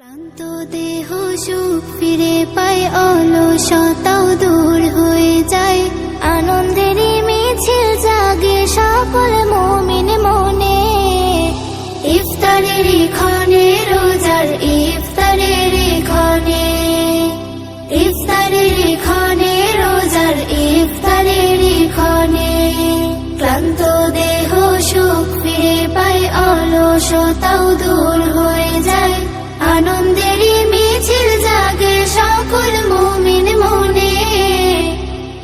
ক্লান্ত দেহ সুখ ফিরে পায়, অলসতাও দূর হয়ে যায়। আনন্দেরই মিছিল জাগে সকল মমিন মনে। ইফতারের ক্ষণে রোজার ইফতারের ক্ষণে। ইফতারের ক্ষণে রোজার ইফতারের ক্ষণে। ক্লান্ত দেহ সুখ ফিরে পায়, অলসতাও দূর হয়ে আনন্দেরই মিছিল জাগে সকল মুমিন মনে।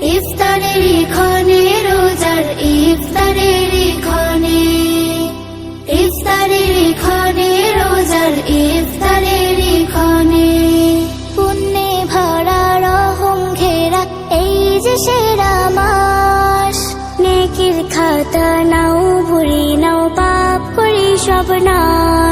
ইফতারের ক্ষণে রোজার ইফতারের ক্ষণে। ইফতারের ক্ষণে রোজার ইফতারের ক্ষণে। পুণ্যে ভরা রহম ঘেরা এই যে সেরা মাস। নেকির খাতা নাও ভরি নাও, পাপ করি সব নাশ।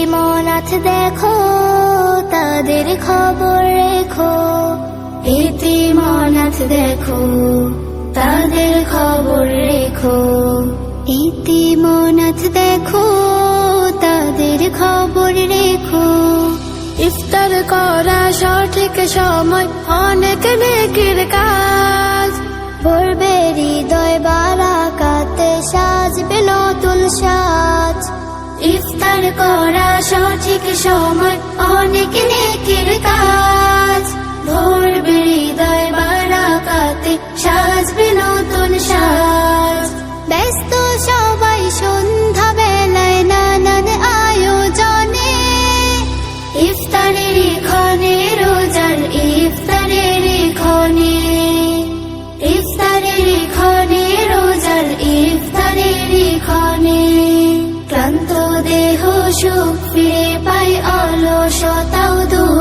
এতে মনাথ দেখো, তাদের খবর রেখো। এতে মনাথ দেখো, তাদের খবর রেখো। এতে মনাথ দেখো, তাদের খবর রেখো। ইফতার করা সঠিক সময়, অনেক নেকির কাজ। ভরবে হৃদয় বারাকাতে সাজবে নতুন সাজ। ইফতার করা সঠিক সময় অনেক নেকির কাজ। সুখ ফিরে পায় অলসতাও দূর।